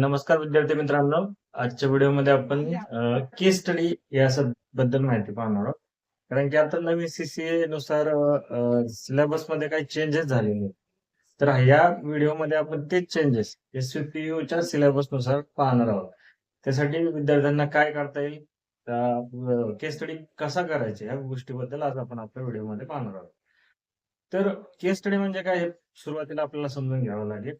नमस्कार विद्यार्थी मित्रांनो आजच्या व्हिडिओमध्ये आपण केस स्टडी या बद्दल माहिती पाहणार आहोत कारण की आता नवीन सीसीए नुसार सिलेबसमध्ये काही चेंजेस झालेले आहेत. तर या व्हिडिओमध्ये आपण तेच चेंजेस एसपीपीयू च्या सिलेबसनुसार पाहणार आहोत. त्यासाठी विद्यार्थ्यांना काय करता येईल? केस स्टडी कसा करायचा या गोष्टीबद्दल आज आपण आपल्या व्हिडिओमध्ये पाहणार आहोत. तर केस स्टडी म्हणजे काय हे सुरुवातीला आपल्याला समजून घ्यावं लागेल.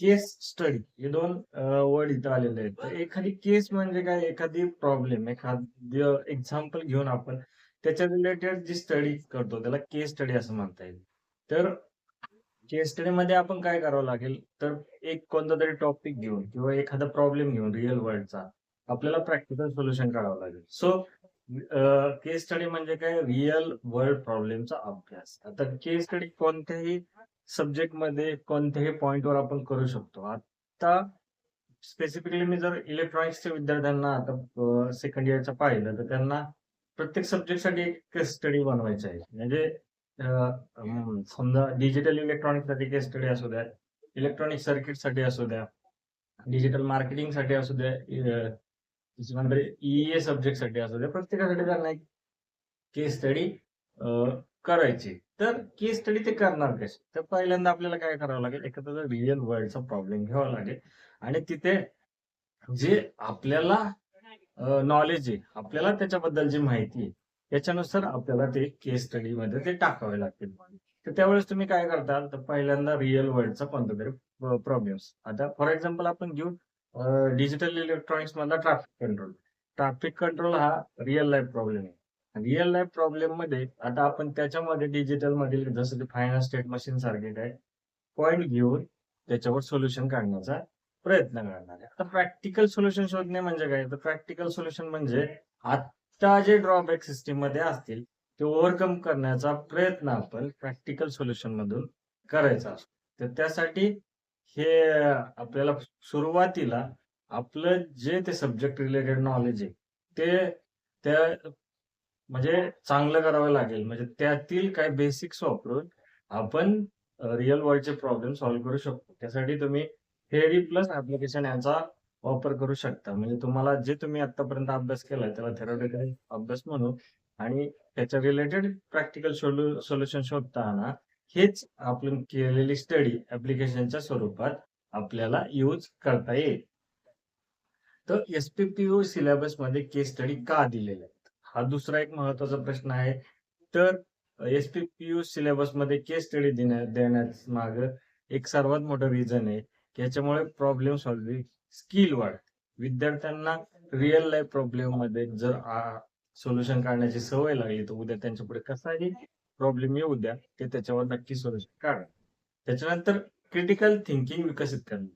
केस स्टडी हे दोन वर्ड इथं आलेले आहेत. तर एखादी केस म्हणजे काय? एखादी प्रॉब्लेम एखादी एक्झाम्पल घेऊन आपण त्याच्या रिलेटेड जी स्टडी करतो त्याला केस स्टडी असं म्हणता येईल. तर केस स्टडी मध्ये आपण काय करावं लागेल? तर एक कोणता तरी टॉपिक घेऊन किंवा एखादा प्रॉब्लेम घेऊन रिअल वर्ल्डचा आपल्याला प्रॅक्टिकल सोल्युशन काढावं लागेल. सो केस स्टडी म्हणजे काय? रिअल वर्ल्ड प्रॉब्लेमचा अभ्यास. आता केस स्टडी कोणत्याही सब्जेक्टमध्ये कोणत्याही पॉइंटवर आपण करू शकतो. आता स्पेसिफिकली मी जर इलेक्ट्रॉनिक्सच्या विद्यार्थ्यांना आता सेकंड इयरचं पाहिलं तर त्यांना प्रत्येक सब्जेक्टसाठी एक केस स्टडी बनवायची आहे. म्हणजे समजा डिजिटल इलेक्ट्रॉनिकसाठी केस स्टडी असू द्या इलेक्ट्रॉनिक सर्किटसाठी असू द्या डिजिटल मार्केटिंगसाठी असू द्या त्याच्यानंतर ईए सब्जेक्टसाठी असू द्या प्रत्येकासाठी त्यांना एक केस स्टडी करायची. तर केस स्टडी ते करणार कसे? तर पहिल्यांदा आपल्याला काय करावं लागेल? एखादा रिअल वर्ल्डचा प्रॉब्लेम घ्यावा लागेल आणि तिथे जे आपल्याला नॉलेज आहे आपल्याला त्याच्याबद्दल जी माहिती आहे त्याच्यानुसार आपल्याला ते केस स्टडी मध्ये ते टाकावे लागतील. तर त्यावेळेस तुम्ही काय करताल तर पहिल्यांदा रिअल वर्ल्डचा कोणता तरी प्रॉब्लेम्स आता फॉर एक्झाम्पल आपण घेऊ डिजिटल इलेक्ट्रॉनिक्स मधला ट्रॅफिक कंट्रोल ट्रॅफिक कंट्रोल हा रिअल लाईफ प्रॉब्लेम आहे. रिअल लाईफ प्रॉब्लेममध्ये आता आपण त्याच्यामध्ये डिजिटल मधील जसं की फायनान्स स्टेट मशीन सारखे काय पॉइंट घेऊन त्याच्यावर सोल्युशन काढण्याचा प्रयत्न करणार आहे. आता प्रॅक्टिकल सोल्युशन शोधणे म्हणजे काय? तर प्रॅक्टिकल सोल्युशन म्हणजे जे ड्रॉबॅक सिस्टीममध्ये असतील ते ओव्हरकम करण्याचा प्रयत्न आपण प्रॅक्टिकल सोल्युशन मधून करायचा असतो. तर त्यासाठी हे आपल्याला सुरुवातीला आपलं जे ते सब्जेक्ट रिलेटेड नॉलेज आहे ते त्या म्हणजे चांगलं करावं लागेल. म्हणजे त्यातील काही बेसिक्स वापरून आपण रिअल वर्ल्डचे प्रॉब्लेम सॉल्व्ह करू शकतो. त्यासाठी तुम्ही थेअरी प्लस ऍप्लिकेशन यांचा वापर करू शकता. म्हणजे तुम्हाला जे तुम्ही आतापर्यंत अभ्यास केलाय त्याला थेरोटिकल अभ्यास म्हणू आणि त्याच्या रिलेटेड प्रॅक्टिकल सोल्युशन शोधताना हेच आपण केलेली स्टडी ऍप्लिकेशनच्या स्वरूपात आपल्याला यूज करता येईल. तर एसपीपीयू सिलेबसमध्ये केस स्टडी का दिलेल्या आहेत? हा दुसरा एक महत्त्वाचा प्रश्न आहे. तर एसपीपीयू सिलेबसमध्ये केस स्टडी देण्या देण्याच माग एक सर्वात मोठं रिझन आहे. की याच्यामुळे प्रॉब्लेम सॉल्व्हिंग स्किल वाढ. विद्यार्थ्यांना रिअल लाईफ प्रॉब्लेममध्ये जर सोल्युशन काढण्याची सवय लागली तर उद्या त्यांच्या पुढे कसाही प्रॉब्लेम येऊ द्या ते त्याच्यावर नक्की सोल्युशन काढा. त्याच्यानंतर क्रिटिकल थिंकिंग विकसित करणे.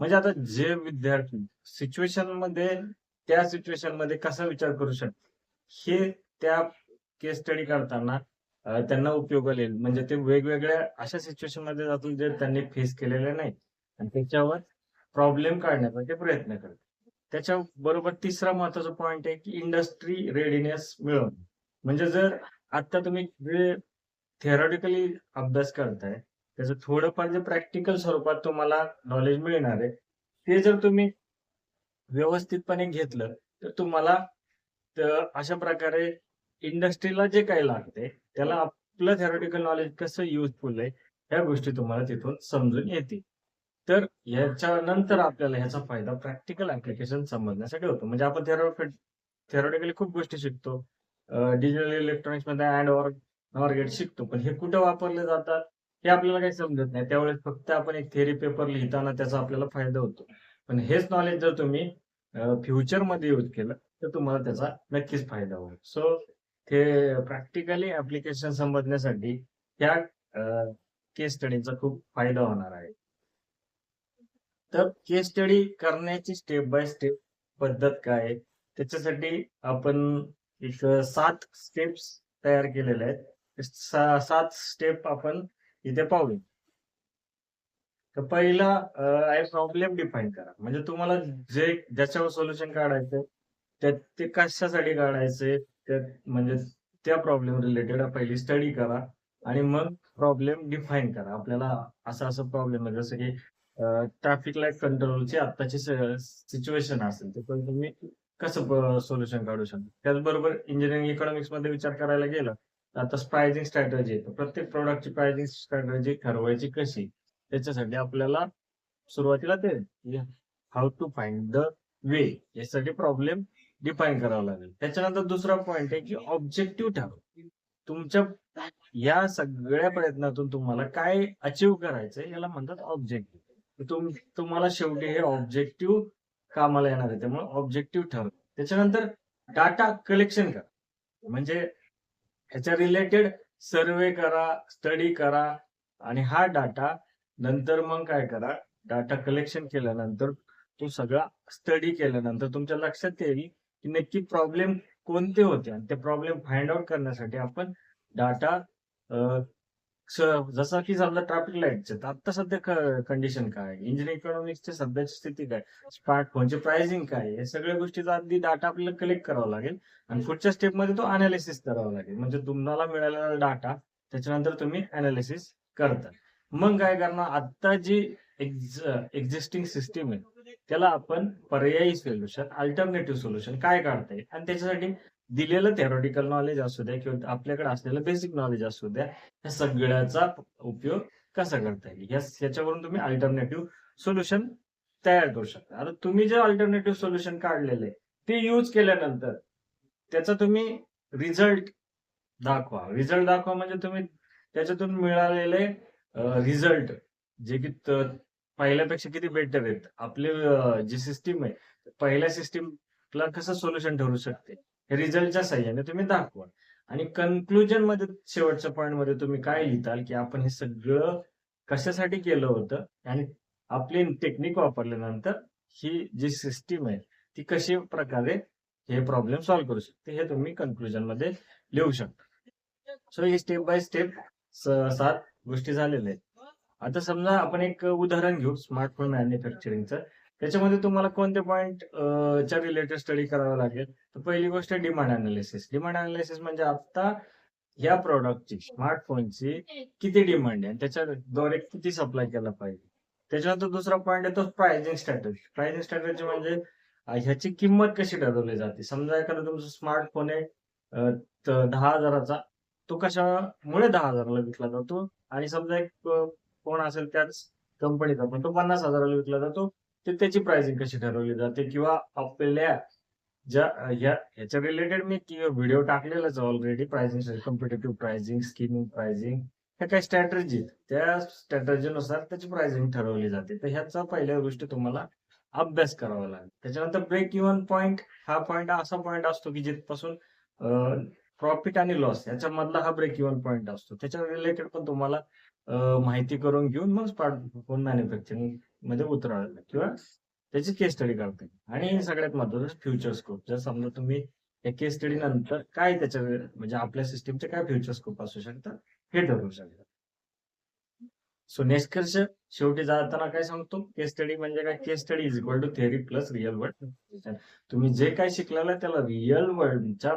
म्हणजे आता जे विद्यार्थी सिच्युएशनमध्ये त्या सिच्युएशनमध्ये कसा विचार करू शकतो हे त्या केस स्टडी करताना त्यांना उपयोगाला येईल म्हणजे ते वेगवेगळ्या अशा सिच्युएशनमध्ये जातील जे त्यांनी फेस केलेले नाही आणि त्याच्यावर प्रॉब्लेम काढण्याचा ते प्रयत्न करते. त्याच्या बरोबर तिसरा महत्त्वाचा पॉइंट आहे की इंडस्ट्री रेडिनेस मिळवणे. म्हणजे जर आता तुम्ही जे थेरॉटिकली अभ्यास करताय त्याचं थोडंफार जे प्रॅक्टिकल स्वरूपात तुम्हाला नॉलेज मिळणार आहे ते जर तुम्ही व्यवस्थितपणे घेतलं तर तुम्हाला अशा प्रकारे इंडस्ट्रीला जे काही लागते त्याला आपलं थेरॉटिकल नॉलेज कसं युजफुल आहे ह्या गोष्टी तुम्हाला तिथून समजून येतील. तर ह्याच्यानंतर आपल्याला ह्याचा फायदा प्रॅक्टिकल ऍप्लिकेशन समजण्यासाठी होतो. म्हणजे आपण थेरॉटिकली खूप गोष्टी शिकतो. डिजिटल इलेक्ट्रॉनिक्समध्ये अँड ऑर ऑर्गेट शिकतो. पण हे कुठे वापरले जातात हे आपल्याला काही समजत नाही. त्यावेळेस फक्त आपण एक थेरी पेपर लिहिताना त्याचा आपल्याला फायदा होतो. पण हेच नॉलेज जर तुम्ही फ्युचरमध्ये यूज केलं तर तुम्हाला त्याचा नक्कीच फायदा होईल. सो ते प्रॅक्टिकली ऍप्लिकेशन समजण्यासाठी या केस स्टडीचा खूप फायदा होणार आहे. तर केस स्टडी करण्याची स्टेप बाय स्टेप पद्धत काय आहे? त्याच्यासाठी आपण एक सात स्टेप्स तयार केलेल्या आहेत. सा- सात स्टेप आपण इथे पाहू तर पहिला आहे प्रॉब्लेम डिफाईन करा. म्हणजे तुम्हाला जे ज्याच्यावर सोल्युशन काढायचं त्या ते कशासाठी काढायचंय त्या म्हणजे त्या प्रॉब्लेम रिलेटेड पहिली स्टडी करा आणि मग प्रॉब्लेम डिफाईन करा. आपल्याला असा असं प्रॉब्लेम आहे. जसं की ट्रॅफिक लाइट कंट्रोलची आत्ताची सिच्युएशन असेल तर पण तुम्ही कसं सोल्युशन काढू शकता? त्याचबरोबर इंजिनिअरिंग इकॉनॉमिक्समध्ये विचार करायला गेलं तर आता प्राइसिंग स्ट्रॅटजी येतो प्रत्येक प्रोडक्टची प्राइसिंग स्ट्रॅटजी ठरवायची कशी? त्याच्यासाठी आपल्याला सुरुवातीला ते how to find the way यासाठी प्रॉब्लेम डिफाईन करावा लागेल. त्याच्यानंतर दुसरा पॉइंट आहे की ऑब्जेक्टिव्ह ठरव. तुमच्या या सगळ्या प्रयत्नातून तुम्हाला काय अचीव करायचंय याला म्हणतात ऑब्जेक्टिव्ह तुम तुम्हाला शेवटी हे ऑब्जेक्टिव्ह कामाला येणार आहे. त्यामुळे ऑब्जेक्टिव्ह ठरव त्याच्यानंतर डाटा कलेक्शन करा. म्हणजे ह्याच्या रिलेटेड सर्वे करा स्टडी करा आणि हा डाटा नंतर मग काय करा? डाटा कलेक्शन केल्यानंतर तो सगळा स्टडी केल्यानंतर तुमच्या लक्षात येईल की नक्की प्रॉब्लेम कोणते होते? आणि ते प्रॉब्लेम फाइंड आउट करण्यासाठी आपण डाटा जसं की समजा ट्रॅफिक लाईटचे तर आता सध्या कंडिशन काय? इंजिन इकॉनॉमिक्सची सध्याची स्थिती काय? स्मार्टफोनचे प्राइसिंग काय? हे सगळ्या गोष्टीचा आधी डाटा आपल्याला कलेक्ट करावा लागेल आणि पुढच्या स्टेपमध्ये तो अनालिसिस करावा लागेल. म्हणजे तुम्हाला मिळालेला डाटा त्याच्यानंतर तुम्ही अनालिसिस करता. मग काय करणार? आता जी एक्झिस्टिंग सिस्टीम आहे त्याला आपण पर्यायी सोल्युशन अल्टरनेटिव्ह सोल्युशन काय काढता येईल? आणि त्याच्यासाठी दिलेलं थेरॉटिकल नॉलेज असू द्या किंवा आपल्याकडे असलेलं बेसिक नॉलेज असू द्या या सगळ्याचा उपयोग कसा करता येईल? याच्यावरून तुम्ही अल्टरनेटिव्ह सोल्युशन तयार करू शकता. आता तुम्ही जे अल्टरनेटिव्ह सोल्युशन काढलेले ते यूज केल्यानंतर त्याचा तुम्ही रिझल्ट दाखवा. रिझल्ट दाखवा म्हणजे तुम्ही त्याच्यातून मिळालेले रिझल्ट जे की पहिल्यापेक्षा किती बेटर आहेत? आपले जी सिस्टीम आहे पहिल्या सिस्टीमला कसं सोल्युशन ठरू शकते? रिझल्टच्या सहाय्याने तुम्ही दाखवा आणि कन्क्लुजनमध्ये शेवटच्या पॉईंटमध्ये तुम्ही काय लिहिताल की आपण हे सगळं कशासाठी केलं होतं? आणि आपली टेक्निक वापरल्यानंतर ही जी सिस्टीम आहे ती कशी प्रकारे हे प्रॉब्लेम सॉल्व्ह करू शकते हे तुम्ही कन्क्लुजनमध्ये लिहू शकता. सो हे स्टेप बाय स्टेप सात गोष्टी झालेल्या आहेत. आता समजा आपण एक उदाहरण घेऊ स्मार्टफोन मॅन्युफॅक्चरिंगचं त्याच्यामध्ये तुम्हाला कोणते पॉईंट च्या रिलेटेड स्टडी करावं लागेल? तर पहिली गोष्ट डिमांड अनालिसिस डिमांड अनालिसिस म्हणजे आता या प्रॉडक्टची स्मार्टफोनची किती डिमांड आहे? त्याच्याद्वारे किती सप्लाय केला पाहिजे? त्याच्यानंतर दुसरा पॉईंट आहे तो प्राइसिंग स्ट्रॅटेजी प्राइसिंग स्ट्रॅटेजी म्हणजे ह्याची किंमत कशी ठरवली जाते? समजा एखादा तुमचा स्मार्टफोन आहे दहा हजाराचा तो कशामुळे दहा हजाराला विकला जातो? आणि समजा एक फोन असेल त्याच कंपनीचा पण तो पन्नास हजाराला विकला जातो तर त्याची प्राइसिंग कशी ठरवली जाते? किंवा आपल्या ज्या ह्या ह्याच्या रिलेटेड मी video टाकलेलाच already pricing competitive pricing skimming pricing ह्या काही स्ट्रॅटर्जी त्या स्ट्रॅटर्जीनुसार त्याची प्राइसिंग ठरवली जाते. तर ह्याचा पहिल्या गोष्टी तुम्हाला अभ्यास करावा लागेल. त्याच्यानंतर ब्रेक इव्हन पॉईंट हा पॉईंट असा पॉईंट असतो की जिथपासून प्रॉफिट आणि लॉस याच्या मधला हा ब्रेक इव्हन पॉईंट असतो. त्याच्या रिलेटेड पण तुम्हाला माहिती करून घेऊन मग स्मार्टफोन मॅन्युफॅक्चरिंगमध्ये उतरावं किंवा त्याची केस स्टडी करते. आणि सगळ्यात महत्वाचं फ्युचर स्कोप जर समजा तुम्ही या केस स्टडी नंतर काय त्याच्या म्हणजे आपल्या सिस्टीमचे काय फ्युचर स्कोप असू शकतात हे ठरवू शकतात सो निष्कर्ष शेवटी जाताना काय सांगतो? केस स्टडी म्हणजे काय? Case study is equal to theory plus real world तुम्ही जे काय शिकलेलं त्याला रिअल वर्ल्डच्या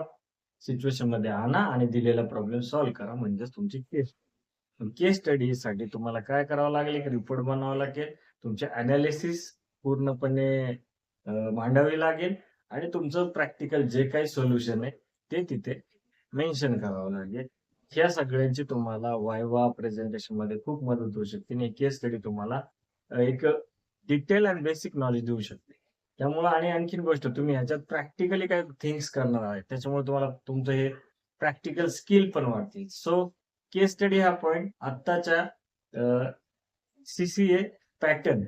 सिच्युएशनमध्ये आणा आणि दिलेला प्रॉब्लेम सॉल्व्ह करा. म्हणजेच तुमची केस केस स्टडीसाठी तुम्हाला काय करावं लागेल? रिपोर्ट बनावा लागेल. तुमचे अनालिसिस पूर्णपणे मांडावी लागेल. आणि तुमचं प्रॅक्टिकल जे काही सोल्युशन आहे ते तिथे मेन्शन करावं लागेल. ह्या सगळ्यांची तुम्हाला वायवा प्रेझेंटेशनमध्ये खूप मदत होऊ शकते. आणि केस स्टडी तुम्हाला एक डिटेल अँड बेसिक नॉलेज देऊ शकते. त्यामुळे आणि आणखीन गोष्ट तुम्ही ह्याच्यात प्रॅक्टिकली काय थिंग्स करणार आहे. त्याच्यामुळे तुम्हाला तुमचं हे प्रॅक्टिकल स्किल पण वाढतील. सो केस स्टडी हा पॉइंट आत्ताच्या सीसीए पॅटर्न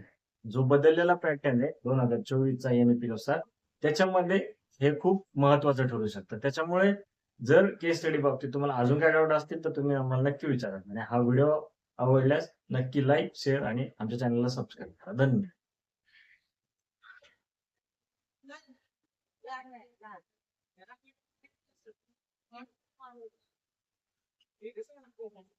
जो बदललेला पॅटर्न आहे दोन हजार चोवीसचा एमएपी नुसार त्याच्यामध्ये हे खूप महत्वाचं ठरू शकतं. त्याच्यामुळे जर केस स्टडी बाबतीत तुम्हाला अजून काय डाऊट असतील तर तुम्ही आम्हाला नक्की विचारा. आणि हा व्हिडिओ आवडल्यास नक्की लाईक शेअर आणि आमच्या चॅनलला सबस्क्राईब करा. धन्यवाद. Eh, kasi nga nagpo-home